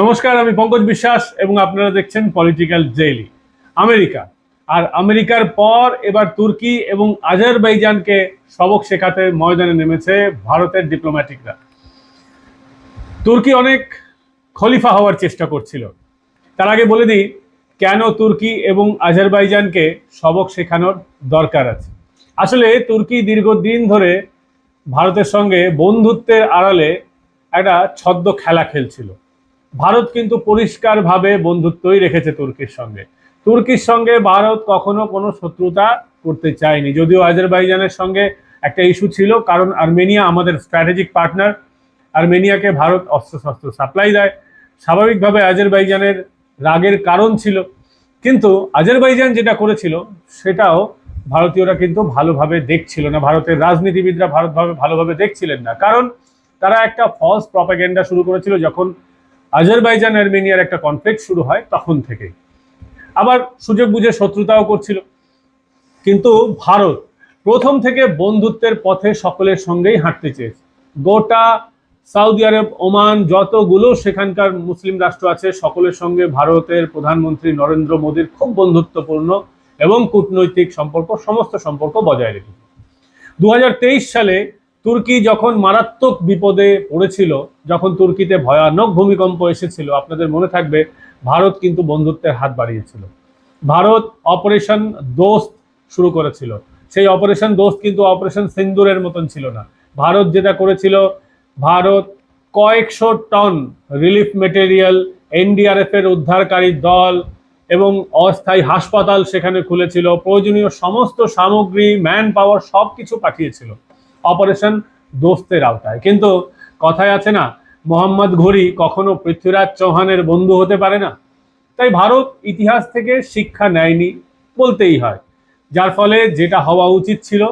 নমস্কার, আমি পঙ্কজ বিশ্বাস এবং আপনারা দেখছেন পলিটিক্যাল ডেইলি আমেরিকা। আর আমেরিকার পর এবার তুর্কি এবং আজারবাইজানকে সবক শেখাতে ময়দানে নেমেছে ভারতের ডিপ্লোম্যাটিকরা তুর্কি অনেক খলিফা হওয়ার চেষ্টা করছিল। তার আগে বলে দিই, কেন তুর্কি এবং আজারবাইজানকে সবক শেখানোর দরকার আছে? আসলে তুর্কি দীর্ঘদিন ধরে ভারতের সঙ্গে বন্ধুত্বের আড়ালে একটা ছদ্ম খেলা খেলছিল। ভারত কিন্তু পরিষ্কারভাবে বন্ধুত্বই রেখেছে তুর্কির সঙ্গে। তুর্কির সঙ্গে ভারত কখনো কোনো শত্রুতা করতে চায়নি। যদিও আজারবাইজানের সঙ্গে একটা ইস্যু ছিল, কারণ আর্মেনিয়া আমাদের স্ট্র্যাটেজিক পার্টনার আর্মেনিয়াকে ভারত অস্ত্রশস্ত্র সাপ্লাই দেয়। স্বাভাবিকভাবে আজারবাইজানের রাগের কারণ ছিল। কিন্তু আজারবাইজান যেটা করেছিল, সেটাও ভারতীয়রা কিন্তু ভালোভাবে দেখছিল না। ভারতের রাজনীতিবিদরা ভারতভাবে ভালোভাবে দেখছিলেন না। কারণ তারা একটা ফলস প্রপাগেন্ডা শুরু করেছিল যখন আজারবাইজান, আর্মেনিয়ার একটা কনফ্লিক্ট শুরু হয় তখন থেকেই। আবার সুযোগ বুঝে শত্রুতাও করছিল। কিন্তু ভারত প্রথম থেকে বন্ধুত্বের পথে সকলের সঙ্গেই হাঁটতে চেয়েছে। গোটা সৌদি আরব, ওমান যতগুলো সেখানকার মুসলিম রাষ্ট্র আছে, সকলের সঙ্গে ভারতের প্রধানমন্ত্রী নরেন্দ্র মোদীর খুব বন্ধুত্বপূর্ণ এবং কূটনৈতিক সম্পর্ক, সমস্ত সম্পর্ক বজায় রেখেছে। দু হাজার তেইশ সালে তুর্কি যখন মারাত্মক বিপদে পড়েছিল, যখন তুর্কিতে ভয়ানক ভূমিকম্প এসেছিল, আপনাদের মনে থাকবে, ভারত কিন্তু বন্ধুত্বের হাত বাড়িয়েছিল। ভারত অপারেশন দোস্ত শুরু করেছিল। সেই অপারেশন দোস্ত কিন্তু অপারেশন সিন্দুরের মতন ছিল না। ভারত যেটা করেছিল, ভারত কয়েকশো টন রিলিফ মেটেরিয়াল এনডিআরএফ এর উদ্ধারকারী দল এবং অস্থায়ী হাসপাতাল সেখানে খুলেছিল। প্রয়োজনীয় সমস্ত সামগ্রী ম্যান পাওয়ার সব কিছু পাঠিয়েছিল। অপারেশন দোস্তের আওতায়। কিন্তু কথায় আছে না, মোহাম্মদ ঘড়ি কখনো পৃথ্বীরাজ চৌহানের বন্ধু হতে পারে না। তাই ভারত ইতিহাস থেকে শিক্ষা নেয়নি বলতেই হয়। যার ফলে যেটা হওয়া উচিত ছিল,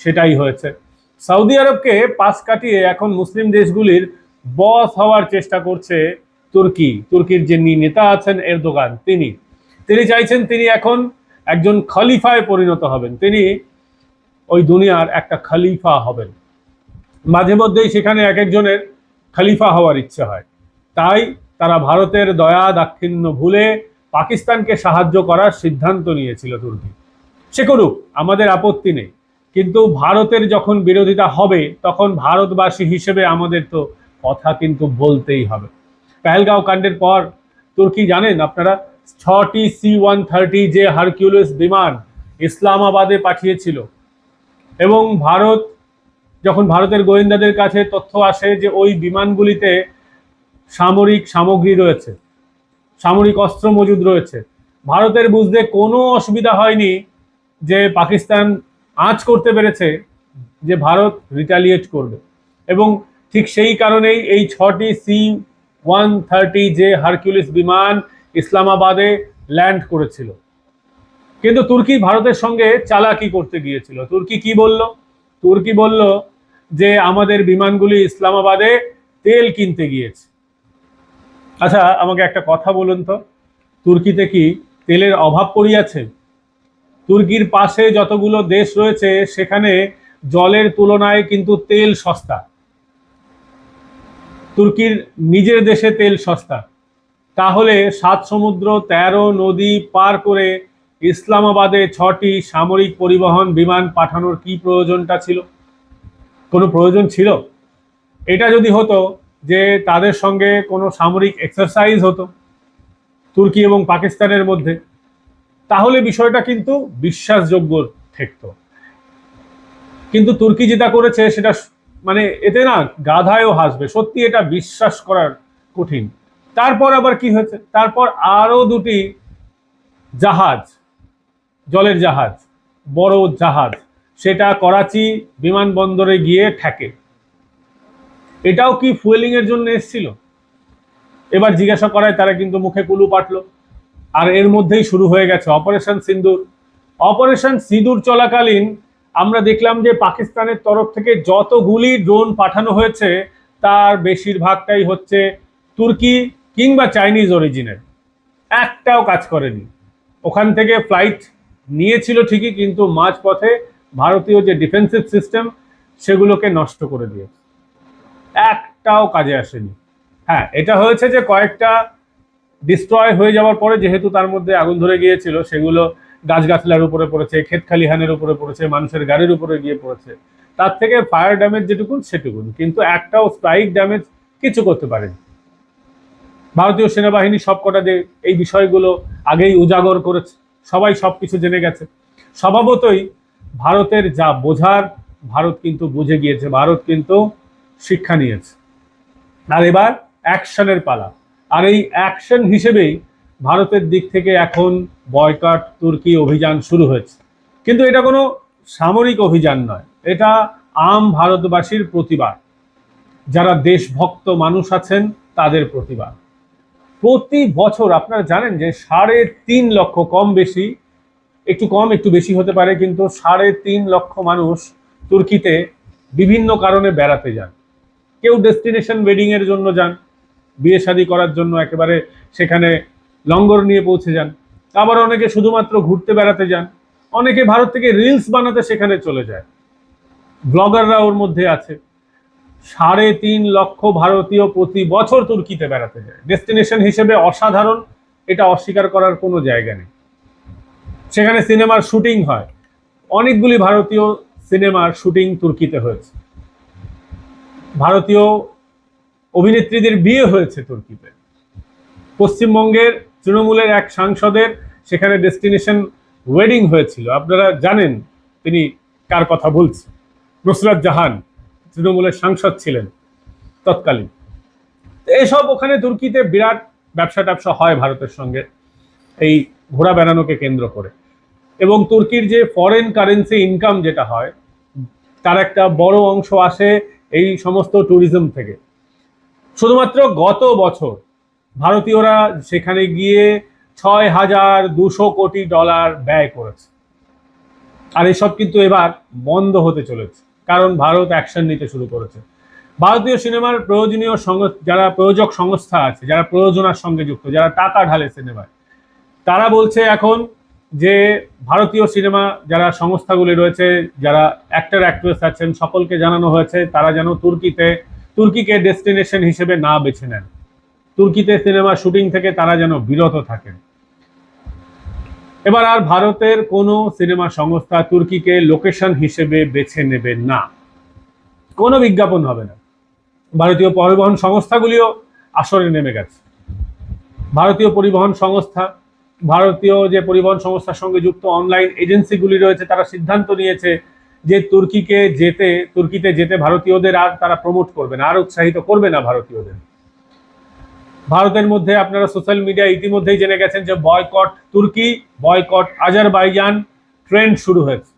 সেটাই হয়েছে। সৌদি আরবকে পাশ কাটিয়ে এখন মুসলিম দেশগুলির বস হওয়ার চেষ্টা করছে তুর্কি। তুর্কির যিনি নেতা আছেন এরদোগান, তিনি। তিনি চাইছেন তিনি এখন একজন খলিফায় পরিণত হবেন। তিনি ওই দুনিয়ার একটা খলিফা হবেন। মাঝে মধ্যেই সেখানে এক একজনের খলিফা হওয়ার ইচ্ছে হয়। তাই তারা ভারতের দয়া দাক্ষিণ্য ভুলে পাকিস্তানকে সাহায্য করার সিদ্ধান্ত নিয়েছিল তুর্কি সে করুক, আমাদের আপত্তি নেই। কিন্তু ভারতের যখন বিরোধিতা হবে, তখন ভারতবাসী হিসেবে আমাদের তো কথা কিন্তু বলতেই হবে। পেহেলগাঁও কাণ্ডের পর, তুর্কি জানেন আপনারা? ছটি সি ওয়ান থার্টি যে হারকিউলিস বিমান ইসলামাবাদে পাঠিয়েছিল। এবং ভারত, যখন ভারতের গোয়েন্দাদের কাছে তথ্য আসে যে ওই বিমানগুলিতে সামরিক সামগ্রী রয়েছে, সামরিক অস্ত্র মজুদ রয়েছে, ভারতের বুঝতে কোনো অসুবিধা হয়নি যে পাকিস্তান আঁচ করতে পেরেছে যে ভারত রিটালিয়েট করবে। এবং ঠিক সেই কারণেই এই ছটি সি ওয়ান থার্টি যে হারকিউলিস বিমান ইসলামাবাদে ল্যান্ড করেছিল। কিন্তু তুর্কি ভারতের সঙ্গে চালাকি করতে গিয়েছিল। তুর্কি কি বলল? তুর্কি বলল যে, আমাদের বিমানগুলি ইসলামাবাদে তেল কিনতে গিয়েছে। আচ্ছা আমাকে একটা কথা বলুন তো। তুর্কিতে কি তেলের অভাব পড়িয়াছে? তুর্কির পাশে যতগুলো দেশ রয়েছে, সেখানে জলের তুলনায় কিন্তু তেল সস্তা। তুর্কির নিজের দেশে তেল সস্তা। তাহলে সাত সমুদ্র তেরো নদী পার করে ইসলামাবাদে ছটি সামরিক পরিবহন বিমান পাঠানোর কি প্রয়োজনটা ছিল? কোনো প্রয়োজন ছিল? এটা যদি হতো যে তাদের সঙ্গে কোনো সামরিক এক্সারসাইজ হতো তুর্কি এবং পাকিস্তানের মধ্যে, তাহলে বিষয়টা কিন্তু বিশ্বাসযোগ্য ঠেকতো। কিন্তু তুর্কি যেটা করেছে সেটা মানে এতে না গাধায়ও হাসবে। সত্যি এটা বিশ্বাস করার কঠিন। তারপর আবার কি হয়েছে? তারপর আরও দুটি জাহাজ জলের জাহাজ, বড় জাহাজ, সেটা করাচি বিমানবন্দরে গিয়ে ঠেকে। এটাও কি ফুয়েলিং এর জন্য এসেছিল? এবার জিজ্ঞাসা করায় তারা কিন্তু মুখে কুলু পাটলো আর এর মধ্যেই শুরু হয়ে গেছে অপারেশন সিন্দুর। অপারেশন সিঁদুর চলাকালীন আমরা দেখলাম যে পাকিস্তানের তরফ থেকে যতগুলি ড্রোন পাঠানো হয়েছে, তার বেশিরভাগটাই হচ্ছে তুর্কি কিংবা চাইনিজ অরিজিনের একটাও কাজ করেনি। ওখান থেকে ফ্লাইট নিয়েছিল ঠিকই, কিন্তু মাঝপথে ভারতীয় যে ডিফেন্সিভ সিস্টেম সেগুলোকে নষ্ট করে দিয়েছে একটাও কাজে আসেনি। হ্যাঁ এটা হয়েছে যে কয়েকটা ডিস্ট্রয় হয়ে যাওয়ার পরে যেহেতু তার মধ্যে আগুন ধরে গিয়েছিল, সেগুলো গাছগাছলার উপরে পড়েছে ক্ষেত খালিহানের উপরে পড়েছে, মানুষের গাড়ির উপরে গিয়ে পড়েছে, তার থেকে ফায়ার ড্যামেজ যেটুকুন সেটুকুন, কিন্তু একটাও স্ট্রাইক ড্যামেজ কিছু করতে পারেনি। ভারতীয় সেনাবাহিনী সবকটা যে এই বিষয়গুলো আগেই উজাগর করেছে সবাই সব কিছু জেনে গেছে। স্বভাবতই ভারতের যা বোঝার, ভারত কিন্তু বুঝে গিয়েছে, ভারত কিন্তু শিক্ষা নিয়েছে। আর এবার অ্যাকশনের পালা। আর এই অ্যাকশন হিসেবেই ভারতের দিক থেকে এখন বয়কাট, তুর্কি অভিযান শুরু হয়েছে। কিন্তু এটা কোনো সামরিক অভিযান নয়, এটা আম ভারতবাসীর প্রতিবাদ। যারা দেশভক্ত মানুষ আছেন, তাদের প্রতিবাদ। প্রতি বছর আপনারা জানেন যে সাড়ে তিন লক্ষ কম বেশি, একটু কম, একটু বেশি হতে পারে, কিন্তু সাড়ে তিন লক্ষ মানুষ তুর্কিতে বিভিন্ন কারণে বেড়াতে যান। কেউ ডেস্টিনেশন ওয়েডিং এর জন্য যান, বিয়ে শাদী করার জন্য একেবারে সেখানে লঙ্গর নিয়ে পৌঁছে যান। আবার অনেকে শুধুমাত্র ঘুরতে বেড়াতে যান, অনেকে ভারত থেকে রিলস বানাতে সেখানে চলে যায়। ব্লগাররা ওর মধ্যে আছে। সাড়ে তিন লক্ষ ভারতীয় প্রতি বছর তুর্কিতে বেড়াতে যায়। ডেস্টিনেশন হিসেবে অসাধারণ, এটা অস্বীকার করার কোনো জায়গা নেই। সেখানে সিনেমার শুটিং হয়। অনেকগুলি ভারতীয় সিনেমার শুটিং তুর্কিতে হয়েছে। ভারতীয় অভিনেত্রীদের বিয়ে হয়েছে তুর্কিতে। পশ্চিমবঙ্গের তৃণমূলের এক সাংসদের সেখানে ডেস্টিনেশন ওয়েডিং হয়েছিল। আপনারা জানেন তিনি কার কথা বলছেন। নুসরাত জাহান। তৃণমূলের সাংসদ ছিলেন তৎকালীন। এসব ওখানে তুর্কিতে বিরাট ব্যবসা ট্যাবসা হয় ভারতের সঙ্গে, এই ঘোড়া বেড়ানোকে কেন্দ্র করে। এবং তুর্কির যে ফরেন কারেন্সি ইনকাম যেটা হয়, তার একটা বড় অংশ আসে এই সমস্ত ট্যুরিজম থেকে। শুধুমাত্র গত বছর ভারতীয়রা সেখানে গিয়ে ছয় হাজার দুশো কোটি ডলার ব্যয় করেছে। আর এসব কিন্তু এবার বন্ধ হতে চলেছে। কারণ ভারত অ্যাকশন নিতে শুরু করেছে। ভারতীয় সিনেমার প্রয়োজনীয় যারা প্রয়োজক সংস্থা আছে, যারা প্রয়োজনার সঙ্গে যুক্ত, যারা টাকা ঢালে সিনেমায়, তারা বলছে এখন যে ভারতীয় সিনেমা যারা সংস্থাগুলি রয়েছে, যারা অ্যাক্টর অ্যাক্ট্রেস আছেন, সকলকে জানানো হয়েছে, তারা যেন তুর্কিতে, তুর্কিকে ডেস্টিনেশন হিসেবে না বেছে নেন। তুর্কিতে সিনেমা শুটিং থেকে তারা যেন বিরত থাকেন। এবার আর ভারতের কোনো সিনেমা সংস্থা তুর্কিকে লোকেশন হিসেবে বেছে নেবে না। কোনো বিজ্ঞাপন হবে না। ভারতীয় পরিবহন সংস্থাগুলিও আসরে নেমে গেছে। ভারতীয় পরিবহন সংস্থা, ভারতীয় যে পরিবহন সংস্থার সঙ্গে যুক্ত অনলাইন এজেন্সিগুলি রয়েছে, তারা সিদ্ধান্ত নিয়েছে যে তুর্কিকে যেতে, তুর্কিতে যেতে ভারতীয়দের আর তারা প্রমোট করবে না, আর উৎসাহিত করবে না ভারতীয়দের। ভারতের মধ্যে আপনারা সোশ্যাল মিডিয়া ইতিমধ্যেই জেনে গেছেন যে বয়কট তুর্কি বয়কট আজারবাইজান ট্রেন্ড শুরু হয়েছে।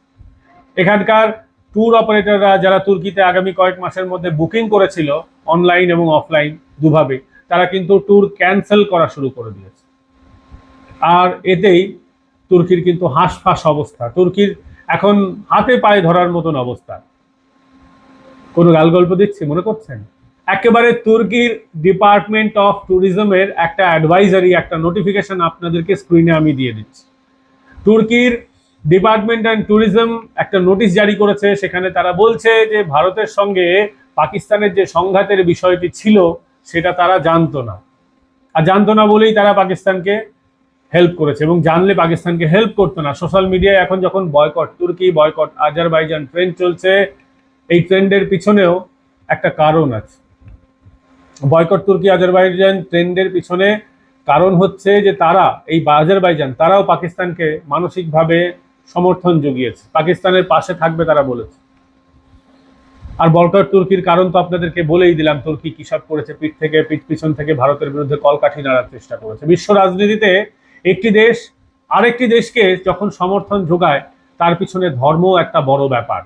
এখানকার ট্যুর অপারেটররা যারা তুর্কিতে আগামী কয়েক মাসের মধ্যে বুকিং করেছিল অনলাইন এবং অফলাইন দুভাবে, তারা কিন্তু ট্যুর ক্যান্সেল করা শুরু করে দিয়েছে। আর এতেই তুর্কির কিন্তু হাঁসফাঁস অবস্থা। তুর্কির এখন হাতে পায়ে ধরার মতন অবস্থা। কোনো গাল গল্প দিচ্ছি, মনে করছেন? একেবারে তুর্কির ডিপার্টমেন্ট অফ ট্যুরিজমের একটা অ্যাডভাইজারি একটা নোটিফিকেশন আপনাদেরকে স্ক্রিনে আমি দিয়ে দিচ্ছি। তুর্কির ডিপার্টমেন্ট অ্যান্ড ট্যুরিজম একটা নোটিশ জারি করেছে, সেখানে তারা বলছে যে ভারতের সঙ্গে পাকিস্তানের যে সংঘাতের বিষয়টি ছিল, সেটা তারা জানতো না। আর জানতো না বলেই তারা পাকিস্তানকে হেল্প করেছে এবং জানলে পাকিস্তানকে হেল্প করতো না। সোশ্যাল মিডিয়ায় এখন যখন বয়কট তুর্কি বয়কট আজারবাইজান ট্রেন্ড চলছে, এই ট্রেন্ডের পিছনেও একটা কারণ আছে। বয়কট তুর্কি, আজারবাইজান ট্রেন্ডের পিছনে কারণ হচ্ছে যে তারা, এই আজারবাইজান, তারাও পাকিস্তানকে মানসিকভাবে সমর্থন জুগিয়েছে। পাকিস্তানের পাশে থাকবে তারা বলেছে। আর বয়কট তুর্কির কারণ তো আপনাদেরকে বলেই দিলাম, তুর্কি কি সব করেছে, পিঠ থেকে, পিঠ পিছন থেকে ভারতের বিরুদ্ধে কলকাঠি নাড়ার চেষ্টা করেছে। বিশ্ব রাজনীতিতে একটি দেশ, আরেকটি দেশকে যখন সমর্থন যোগায় তার পিছনে ধর্ম একটা বড় ব্যাপার।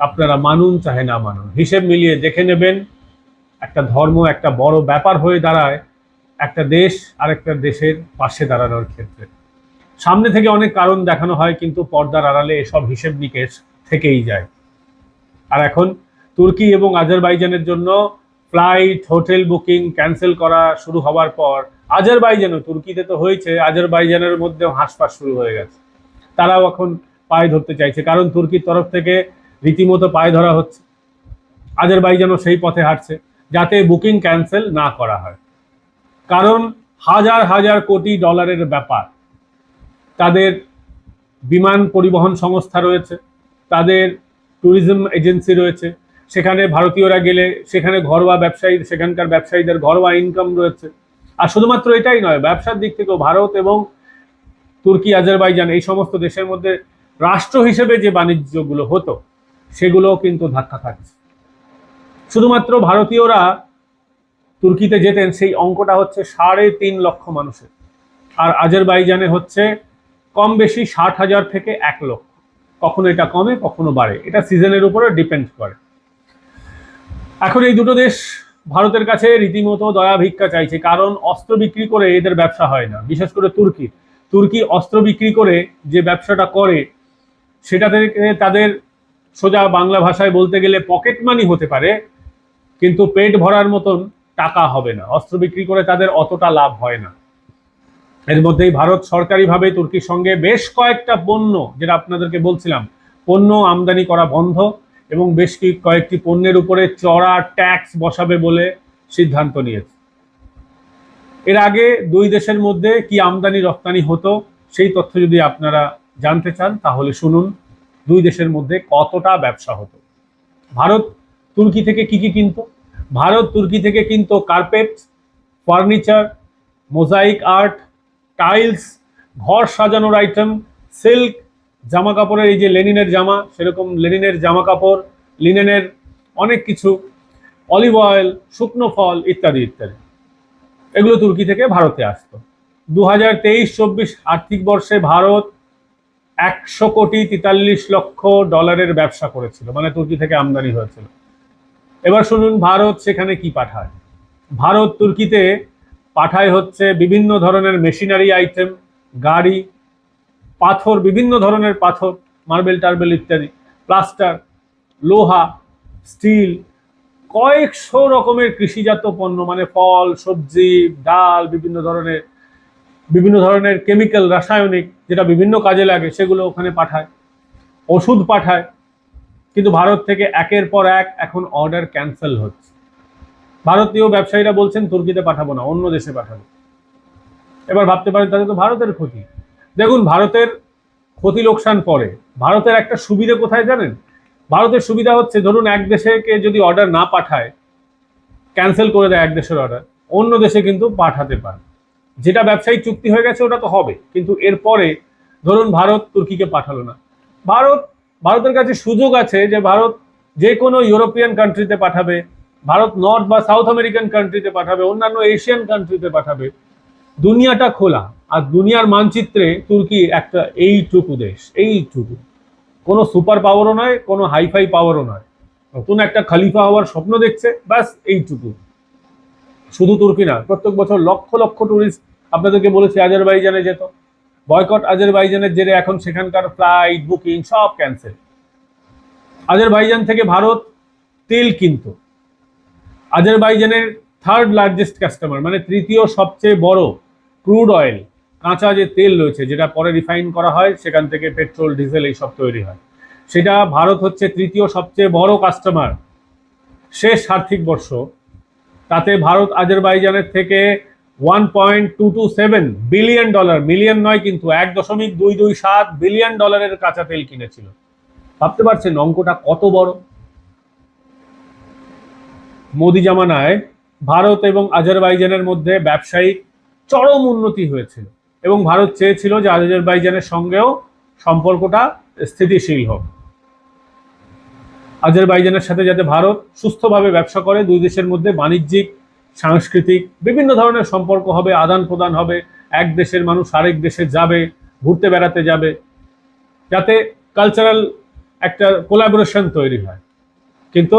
আপনারা মানুন চাহে না মানুন, হিসেব মিলিয়ে দেখে নেবেন। একটা ধর্ম, একটা বড় ব্যাপার হয়ে দাঁড়ায়, একটা দেশ আরেকটা দেশের পাশে দাঁড়ানোর ক্ষেত্রে। সামনে থেকে অনেক কারণ দেখানো হয়, কিন্তু পর্দার আড়ালে এসব হিসেব নিকেশ থেকেই যায়। আর এখন তুর্কি এবং আজারবাইজানের জন্য ফ্লাইট, হোটেল বুকিং, ক্যান্সেল করা শুরু হওয়ার পর আজারবাইজানও, তুর্কিতে তো হয়েছে, আজারবাইজানের মধ্যেও হাঁসফাঁস শুরু হয়ে গেছে। তারাও এখন পায়ে ধরতে চাইছে, কারণ তুর্কির তরফ থেকে রীতিমতো পায়ে ধরা হচ্ছে। আজারবাইজানও সেই পথে হাঁটছে। যাতে বুকিং ক্যান্সেল না করা হয়। কারণ হাজার হাজার কোটি ডলারের ব্যাপার। তাদের বিমান পরিবহন সংস্থা রয়েছে, তাদের ট্যুরিজম এজেন্সি রয়েছে, সেখানে ভারতীয়রা গেলে সেখানে ঘরোয়া ব্যবসায়ী, সেখানকার ব্যবসায়ীদের ঘরোয়া ইনকাম রয়েছে। আর শুধুমাত্র এটাই নয়, ব্যবসার দিক থেকেও ভারত এবং তুর্কি, আজারবাইজান এই সমস্ত দেশের মধ্যে রাষ্ট্র হিসেবে যে বাণিজ্যগুলো হতো, সেগুলোও কিন্তু ধাক্কা খাচ্ছে। শুধুমাত্র ভারতীয়রা তুর্কিতে যেতেন, সেই অঙ্কটা হচ্ছে সাড়ে তিন লক্ষ মানুষের। আর আজারবাইজানে হচ্ছে কম বেশি ষাট হাজার থেকে এক লক্ষ। কখনো এটা কমে, কখনো বাড়ে। এটা সিজনের উপরে ডিপেন্ড করে। এখন এই দুটো দেশ ভারতের কাছে রীতিমতো দয়া ভিক্ষা চাইছে, কারণ অস্ত্র বিক্রি করে এদের ব্যবসা হয় না, বিশেষ করে তুর্কি। তুর্কি অস্ত্র বিক্রি করে যে ব্যবসাটা করে সেটা থেকে তাদের সোজা বাংলা ভাষায় বলতে গেলে পকেট মানি হতে পারে কিন্তু পেট ভরার মতন টাকা হবে না। অস্ত্র বিক্রি করে তাদের অতটা লাভ হয় না। এর মধ্যেই ভারত সরকারিভাবে তুর্কির সঙ্গে বেশ কয়েকটা পণ্য, যেটা আপনাদেরকে বলছিলাম, পণ্য আমদানি করা বন্ধ এবং বেশ কি কয়েকটি পণ্যের উপরে চড়া ট্যাক্স বসাবে বলে সিদ্ধান্ত নিয়েছে। এর আগে দুই দেশের মধ্যে কি আমদানি রপ্তানি হতো সেই তথ্য যদি আপনারা জানতে চান, তাহলে শুনুন, দুই দেশের মধ্যে কতটা ব্যবসা হতো। ভারত তুর্কি থেকে কি কি কিনতো? ভারত তুর্কি থেকে কিনতো carpet furniture mosaic art tiles ঘর সাজানোর আইটেম সিল্ক জামা কাপড়ের এই যে লেনিনের জামা, সেরকম লেনিনের জামা কাপড় লিনেনের অনেক কিছু অলিভ অয়েল শুকনো ফল ইত্যাদি ইত্যাদি। এগুলো তুর্কি থেকে ভারতে আসতো। দু হাজার তেইশ চব্বিশ আর্থিক বর্ষে ভারত একশো কোটি তেতাল্লিশ লক্ষ ডলারের ব্যবসা করেছিল মানে তুর্কি থেকে আমদানি হয়েছিল। এবার শুনুন ভারত সেখানে কি পাঠায়। ভারত তুর্কিতে পাঠায় হচ্ছে বিভিন্ন ধরনের মেশিনারি আইটেম, গাড়ি, পাথর, বিভিন্ন ধরনের পাথর, মার্বেল, টার্বেল ইত্যাদি, প্লাস্টার, লোহা, স্টিল, কয়েকশো রকমের কৃষিজাত পণ্য মানে ফল, সবজি, ডাল, বিভিন্ন ধরনের বিভিন্ন ধরনের কেমিক্যাল রাসায়নিক, যেটা বিভিন্ন কাজে লাগে, সেগুলো ওখানে পাঠায়। ওষুধ পাঠায়। কিন্তু ভারত থেকে একের পর এক এখন অর্ডার ক্যান্সেল হচ্ছে। ভারতীয় ব্যবসায়ীরা বলছেন, তুর্কিতে পাঠাবো না, অন্য দেশে পাঠাবো। এবার ভাবতে পারেন তাদের তো ভারতের ক্ষতি। দেখুন, ভারতের ক্ষতি লোকসান পরে। ভারতের একটা সুবিধা কোথায় জানেন? ভারতের সুবিধা হচ্ছে, ধরুন এক দেশেকে যদি অর্ডার না পাঠায় ক্যান্সেল করে দেয় এক দেশের অর্ডার অন্য দেশে কিন্তু পাঠাতে পারে। যেটা ব্যবসায়িক চুক্তি হয়ে গেছে, ওটা তো হবে। কিন্তু এরপরে, ধরুন ভারত তুর্কিকে পাঠালো না। ভারত ভারতের কাছে সুযোগ আছে যে ভারত যে কোনো ইউরোপিয়ান কান্ট্রিতে পাঠাবে, ভারত নর্থ বা সাউথ আমেরিকান কান্ট্রিতে পাঠাবে, অন্যান্য এশিয়ান কান্ট্রিতে পাঠাবে। দুনিয়াটা খোলা, আর দুনিয়ার মানচিত্রে তুর্কি একটা এইটুকু দেশ, এইটুকু। কোনো সুপার পাওয়ারও নয়, কোনো হাইফাই পাওয়ারও নয়। নতুন একটা খালিফা হওয়ার স্বপ্ন দেখছে, ব্যাস এইটুকু। শুধু তুর্কি না, প্রত্যেক বছর লক্ষ লক্ষ টুরিস্ট আপনাদেরকে বলেছি, আজারবাইজানে যেত। বয়কট আজারবাইজানের জেরে এখন সেখানকার ফ্লাইট, বুকিং সব ক্যান্সেল। আজারবাইজান থেকে ভারত তেল কিনতো। আজারবাইজানের থার্ড লার্জেস্ট কাস্টমার মানে তৃতীয় সবচেয়ে বড় ক্রুড অয়েল, কাঁচা যে তেল রয়েছে, যেটা পরে রিফাইন করা হয়, সেখান থেকে পেট্রোল, ডিজেল, এইসব তৈরি হয়। সেটা ভারত হচ্ছে তৃতীয় সবচেয়ে বড় কাস্টমার। শেষ আর্থিক বর্ষ, তাতে ভারত আজারবাইজানের থেকে one point two two seven billion dollar million নয় কিন্তু এক দশমিক দুই দুই সাত বিলিয়ন ডলারের কাঁচা তেল কিনেছিল। ভাবতে পারছেন অঙ্কটা কত বড়? মোদি জামানায় ভারত এবং আজারবাইজানের মধ্যে ব্যবসায়িক চরম উন্নতি হয়েছিল এবং ভারত চেয়েছিল যে আজারবাইজানের সঙ্গেও সম্পর্কটা স্থিতিশীল হোক। আজারবাইজানের সাথে যাতে ভারত সুস্থভাবে ব্যবসা করে, দুই দেশের মধ্যে বাণিজ্যিক সাংস্কৃতিক বিভিন্ন ধরনের সম্পর্ক হবে, আদান প্রদান হবে, এক দেশের মানুষ আরেক দেশে যাবে, ঘুরতে বেড়াতে যাবে, যাতে কালচারাল একটা কোলাবোরেশন তৈরি হয়। কিন্তু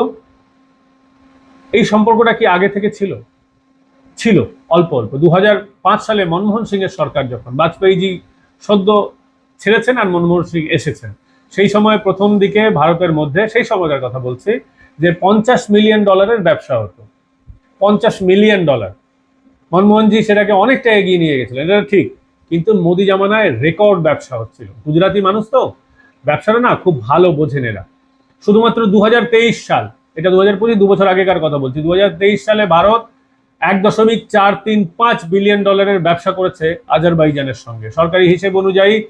এই সম্পর্কটা কি আগে থেকে ছিল? ছিল, অল্প অল্প। দু হাজার পাঁচ সালে মনমোহন সিং এর সরকার যখন বাজপেয়ীজি সদ্য ছেড়েছেন আর মনমোহন সিং এসেছেন। সেই সময় প্রথম দিকে ভারতের মধ্যে, সেই সময়কার কথা বলছি, যে পঞ্চাশ মিলিয়ন ডলারের ব্যবসা হতো। পঞ্চাশ মিলিয়ন ডলার। মনমোহনজি সেটাকে অনেকটা এগিয়ে নিয়ে গেছিলেন, এটা ঠিক। কিন্তু মোদি জামানায় রেকর্ড ব্যবসা হচ্ছিল। গুজরাটি মানুষ তো, ব্যবসাটা না খুব ভালো বোঝেন এরা। শুধুমাত্র দু হাজার তেইশ সাল, এটা দু হাজার পঁচিশ, দু বছর আগেকার কথা বলছি দু হাজার তেইশ সালে ভারত এক দশমিক চার তিন পাঁচ বিলিয়ন ডলারের ব্যবসা করেছে আজারবাইজানের সঙ্গে। সরকারি হিসেব অনুযায়ী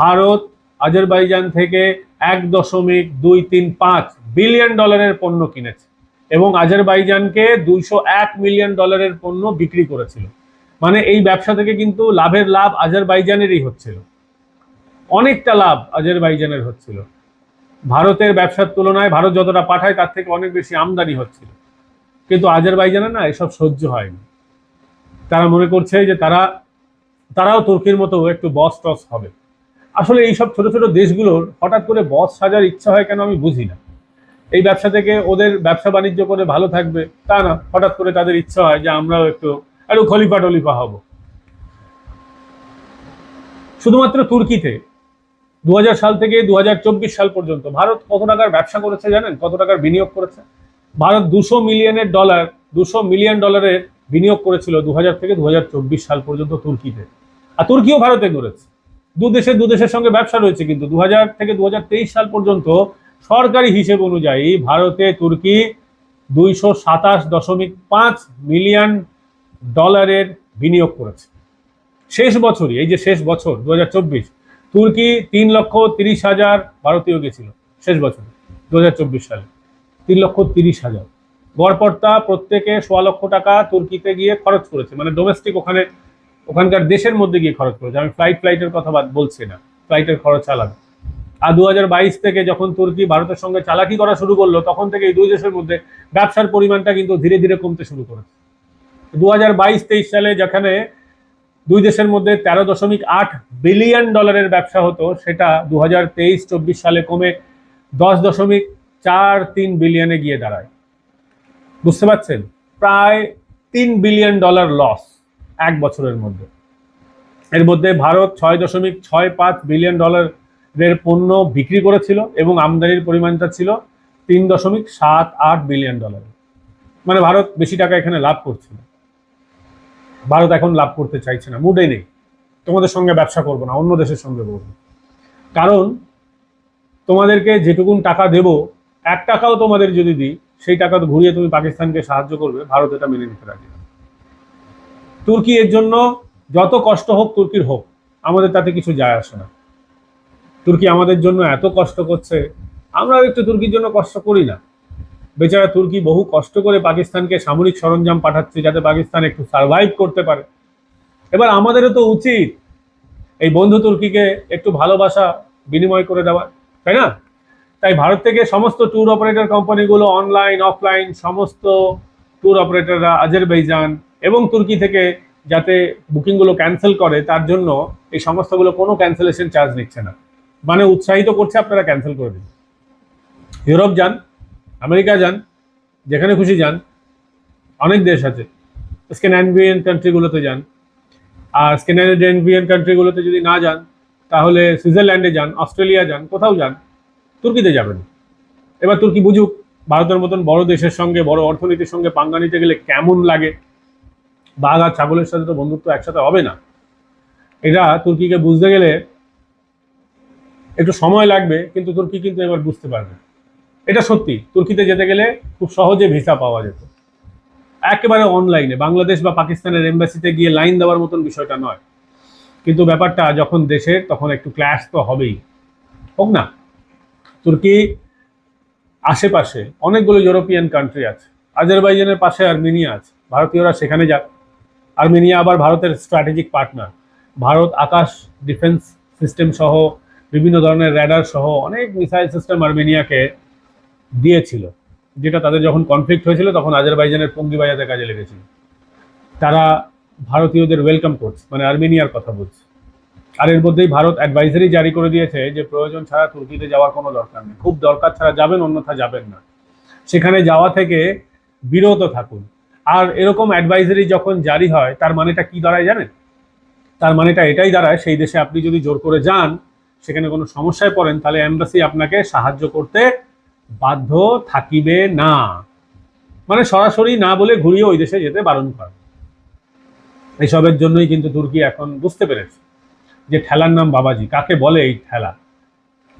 ভারত আজারবাইজান থেকে এক দশমিক দুই তিন পাঁচ বিলিয়ন ডলারের পণ্য কিনেছে। এবং আজারবাইজানকে দুইশো এক মিলিয়ন ডলারের পণ্য বিক্রি করেছিল। মানে এই ব্যবসা থেকে কিন্তু লাভের লাভ আজারবাইজানেরই হচ্ছিল। অনেকটা লাভ আজারবাইজানের হচ্ছিল। ভারতের ব্যবসার তুলনায় ভারত যতটা পাঠায় তার থেকে অনেক বেশি আমদানি হচ্ছিল। কিন্তু আজারবাইজানে না এসব সহ্য হয়নি। তারা মনে করছে যে তারা, তারাও তুর্কির মতো একটু বস টস হবে। আসলে এইসব ছোট ছোট দেশগুলোর হঠাৎ করে বস সাজার ইচ্ছা হয় কেন আমি বুঝি না। এই ব্যবসা থেকে ওদের ব্যবসা বাণিজ্য করে ভালো থাকবে, তা না। হঠাৎ করে তাদের ইচ্ছা হয় যে আমরাও একটু একটু খলিফা টলিফা হব। শুধুমাত্র তুর্কিতে দু সাল থেকে দুহাজার চব্বিশ সাল পর্যন্ত ভারত কত টাকার ব্যবসা করেছে জানেন? কত টাকার বিনিয়োগ করেছে? ভারত দুশো মিলিয়নের ডলার, দুশো মিলিয়ন ডলারের বিনিয়োগ করেছিল দু হাজার থেকে দু হাজার চব্বিশ সাল পর্যন্ত তুর্কিতে। আর তুর্কিও ভারতে করেছে দু দেশের দু দেশের সঙ্গে ব্যবসা রয়েছে কিন্তু দু হাজার থেকে দু হাজার তেইশ সাল পর্যন্ত সরকারি হিসেব অনুযায়ী ভারতে তুর্কি দুইশো সাতাশ দশমিক পাঁচ মিলিয়ন ডলারের বিনিয়োগ করেছে। শেষ বছরই, এই যে শেষ বছর দু হাজার চব্বিশ, তুর্কি তিন লক্ষ তিরিশ হাজার ভারতীয় গেছিল, শেষ বছর দু হাজার চব্বিশ সালে। তিন লক্ষ তিরিশ হাজার। গড়পড়তা প্রত্যেকে সোয়া লক্ষ টাকা তুর্কিতে গিয়ে খরচ করেছে মানে ডোমেস্টিক ওখানে, ওখানকার দেশের মধ্যে গিয়ে খরচ করেছে। আমি ফ্লাইট ফ্লাইটের কথা বলছি না ফ্লাইটের খরচ আলাদা। আর দু হাজার বাইশ থেকে যখন তুর্কি ভারতের সঙ্গে চালাকি করা শুরু করল, তখন থেকে এই দুই দেশের মধ্যে ব্যবসার পরিমাণটা কিন্তু ধীরে ধীরে কমতে শুরু করেছে। দু হাজার সালে যেখানে দুই দেশের মধ্যে তেরো দশমিক আট বিলিয়ন ডলারের ব্যবসা হতো, সেটা দু হাজার সালে কমে দশ দশমিক চার তিন বিলিয়নে গিয়ে দাঁড়ায়। বুঝতে পারছেন? প্রায় তিন বিলিয়ন ডলার লস এক বছরের মধ্যে। এর মধ্যে ভারত ছয় দশমিক ছয় পাঁচ বিলিয়ন ডলারের পণ্য বিক্রি করেছিল এবং আমদানির পরিমাণটা ছিল তিন দশমিক সাত আট বিলিয়ন ডলার। মানে ভারত বেশি টাকা এখানে লাভ করছিল ভারত এখন লাভ করতে চাইছে না মুডে নেই। তোমাদের সঙ্গে ব্যবসা করব না, অন্য দেশের সঙ্গে করব। কারণ তোমাদেরকে যেটুকুন টাকা দেব, এক টাকাও তোমাদের যদি দিই, সেই টাকা তো ঘুরিয়ে তুমি পাকিস্তানকে সাহায্য করবে, ভারত এটা মেনে নিতে রাজি তুর্কি এর জন্য যত কষ্ট হোক, তুর্কির হোক, আমাদের তাতে কিছু যায় আসে না। তুর্কি আমাদের জন্য এত কষ্ট করছে, আমরা একটু তুর্কির জন্য কষ্ট করি না। বেচারা তুর্কি বহু কষ্ট করে পাকিস্তানকে সামরিক সরঞ্জাম পাঠাচ্ছে যাতে পাকিস্তান একটু সার্ভাইভ করতে পারে। এবার আমাদেরও তো উচিত এই বন্ধু তুর্কিকে একটু ভালোবাসা বিনিময় করে দেওয়ার, তাই না? তাই ভারত থেকে সমস্ত ট্যুর অপারেটর কোম্পানিগুলো অনলাইন অফলাইন সমস্ত ট্যুর অপারেটররা আজারবাইজান এবং তুর্কি থেকে যাতে বুকিংগুলো ক্যান্সেল করে, তার জন্য এই সমস্তগুলো কোনো ক্যান্সেলেশন চার্জ নিচ্ছে না। মানে উৎসাহিত করছে, আপনারা ক্যান্সেল করে দিন। ইউরোপ যান, আমেরিকা যান, যেখানে খুশি যান, অনেক দেশ আছে। স্ক্যান্ডিনেভিয়ান কান্ট্রিগুলোতে যান। আর স্ক্যান্ডিনেভিয়ান কান্ট্রিগুলোতে যদি না যান, তাহলে সুইজারল্যান্ডে যান, অস্ট্রেলিয়া যান, কোথাও যান, তুর্কিতে যাবেন। এবার তুর্কি বুঝুক, ভারতের মতন বড় দেশের সঙ্গে, বড় অর্থনীতির সঙ্গে পাঙ্গা নিতে গেলে কেমন লাগে? বাঘ আর ছাগলের সাথে তো বন্ধুত্ব একসাথে হবে না। এটা তুর্কিকে বুঝতে গেলে একটু সময় লাগবে, কিন্তু তুর্কি কিন্তু এবার বুঝতে পারবে। এটা সত্যি, তুর্কিতে যেতে গেলে খুব সহজে ভিসা পাওয়া যেত। একেবারে অনলাইনে বাংলাদেশ বা পাকিস্তানের এম্বাসিতে গিয়ে লাইন দেওয়ার মতন বিষয়টা নয়। কিন্তু ব্যাপারটা যখন দেশের, তখন একটু ক্ল্যাশ তো হবেই। হোক না। তুর্কি আশেপাশে অনেকগুলো ইউরোপিয়ান কান্ট্রি আছে। আজারবাইজানের পাশে আর্মেনিয়া আছে। ভারতীয়রা সেখানে যাক। আর্মেনিয়া আবার ভারতের strategic partner Bharat, Akash defence system সহ বিভিন্ন ধরনের র্যাডার সহ অনেক মিসাইল সিস্টেম আর্মেনিয়াকে দিয়েছিল, যেটা তাদের যখন কনফ্লিক্ট হয়েছিল তখন আজারবাইজানের পঙ্গি বাজাতে কাজে লেগেছিল। তারা ভারতীয়দের ওয়েলকাম করছে মানে আর্মেনিয়ার কথা বলছে। আর এর মধ্যেই ভারত অ্যাডভাইজারি জারি করে দিয়েছে যে প্রয়োজন ছাড়া তুর্কিতে যাওয়ার কোনো দরকার নেই। খুব দরকার ছাড়া যাবেন, অন্যথা যাবেন না। সেখানে যাওয়া থেকে বিরত থাকুন। আর এরকম অ্যাডভাইজারি যখন জারি হয়, তার মানেটা কি দাঁড়ায় জানেন? তার মানেটা এটাই দাঁড়ায়, সেই দেশে আপনি যদি জোর করে যান সেখানে কোনো সমস্যায় পড়েন, তাহলে এমবাসি আপনাকে সাহায্য করতে বাধ্য থাকিবে না। মানে সরাসরি না বলে ঘুরিয়ে ওই দেশে যেতে বারণ করে। এইসবের জন্যই কিন্তু তুর্কি এখন বুঝতে পেরেছে যে ঠেলার নাম বাবাজি। কাকে বলে এই ঠেলা?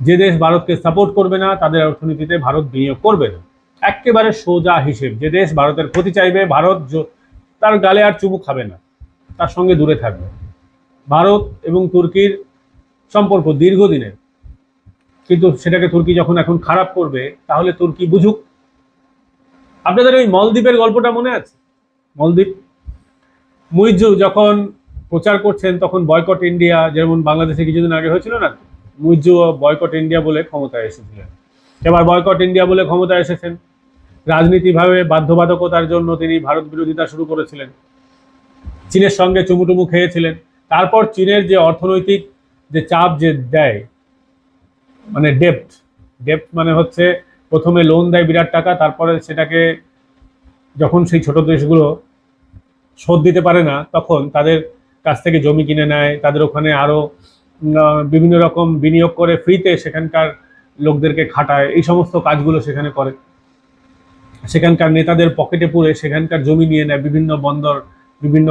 যে দেশ ভারতকে সাপোর্ট করবে না, তাদের অর্থনীতিতে ভারত বিনিয়োগ করবে না। একেবারে সোজা হিসেব, যে দেশ ভারতের ক্ষতি চাইবে, ভারত তার গালে আর চুমু খাবে না, তার সঙ্গে দূরে থাকবে। ভারত এবং তুর্কির সম্পর্ক দীর্ঘদিনের। কিন্তু সেটাকে তুর্কি যখন এখন খারাপ করবে, তাহলে তুর্কি বুঝুক। আপনাদের ওই মলদ্বীপের গল্পটা মনে আছে? মলদ্বীপ? মুইজু যখন প্রচার করছেন, তখন বয়কট ইন্ডিয়া, যেমন বাংলাদেশে কিছুদিন আগে হয়েছিল না মুইজু বয়কট ইন্ডিয়া বলে ক্ষমতায় এসেছিলেন। এবার বয়কট ইন্ডিয়া বলে ক্ষমতায় এসেছেন। রাজনীতিভাবে বাধ্যবাধকতার জন্য তিনি ভারত বিরোধিতা শুরু করেছিলেন। চীনের সঙ্গে চুমুটুমু খেয়েছিলেন। তারপর চীনের যে অর্থনৈতিক যে চাপ যে দেয় মানে ডেপ্ট ডেপ্ট মানে হচ্ছে প্রথমে লোন দেয় বিরাট টাকা, তারপরে সেটাকে যখন সেই ছোট দেশগুলো শোধ দিতে পারে না, তখন তাদের কাছ থেকে জমি কিনে নেয়, তাদের ওখানে আরও বিভিন্ন রকম বিনিয়োগ করে ফ্রিতে সেখানকার লোকদেরকে খাটায়, এই সমস্ত কাজগুলো সেখানে করে। সেখানকার নেতাদের পকেটে পুরে সেখানকার জমি নিয়ে নেয় বিভিন্ন বন্দর, বিভিন্ন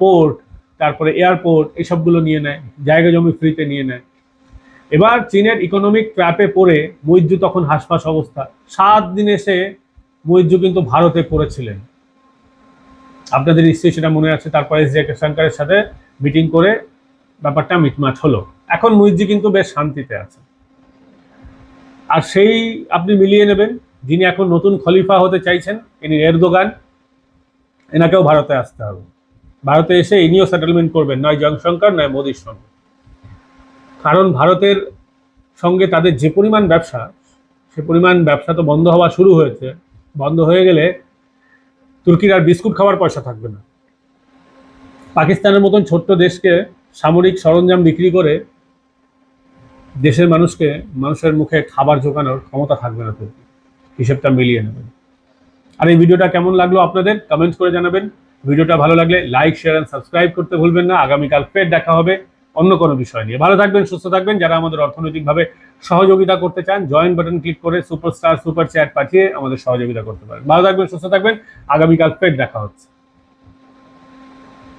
পোর্ট তারপরে এয়ারপোর্ট এসবগুলো নিয়ে নেয়, জায়গা জমি ফ্রিতে নিয়ে নেয়। এবার চীনের ইকোনমিক ট্র্যাপে পড়ে মৈত্রু তখন হাসপাস অবস্থা। সাত দিন এসে মৈত্রু কিন্তু ভারতে পড়েছিলেন। আপনাদের নিশ্চয়ই সেটা মনে আছে, তারপরে এস জয়শঙ্করের সাথে মিটিং করে ব্যাপারটা মিটমাট হলো। এখন মুইজি কিন্তু বেশ শান্তিতে আছে। আর সেই আপনি মিলিয়ে নেবেন, যিনি এখন নতুন খলিফা হতে চাইছেন ইনি এরদোগান, এনাকেও ভারতে আসতে হবে। ভারতে এসে ইনিও সেটেলমেন্ট করবেন, নয় জয়শঙ্কর নয় মোদীর সঙ্গে। কারণ ভারতের সঙ্গে তাদের যে পরিমাণ ব্যবসা, সে পরিমাণ ব্যবসা তো বন্ধ হওয়া শুরু হয়েছে। বন্ধ হয়ে গেলে তুর্কির আর বিস্কুট খাওয়ার পয়সা থাকবে না। পাকিস্তানের মতন ছোট্ট দেশকে সামরিক সরঞ্জাম বিক্রি করে দেশের মানুষকে, মানুষের মুখে খাবার জোগানোর ক্ষমতা থাকবে না তুর্কি। হিসেবটা মিলিয়ে নেবেন। আর এই ভিডিওটা কেমন লাগল আপনাদের? কমেন্ট করে জানাবেন। ভিডিওটা ভালো লাগলে লাইক শেয়ার অ্যান্ড সাবস্ক্রাইব করতে ভুলবেন না। আগামীকাল ফের দেখা হবে অন্য কোনো বিষয় নিয়ে। ভালো থাকবেন, সুস্থ থাকবেন। যারা আমাদের অর্থনৈতিকভাবে সহযোগিতা করতে চান জয়েন বাটন ক্লিক করে সুপারস্টার সুপার চ্যাট পাঠিয়ে আমাদের সহযোগিতা করতে পারেন। ভালো থাকবেন, সুস্থ থাকবেন। আগামীকাল ফের দেখা হচ্ছে।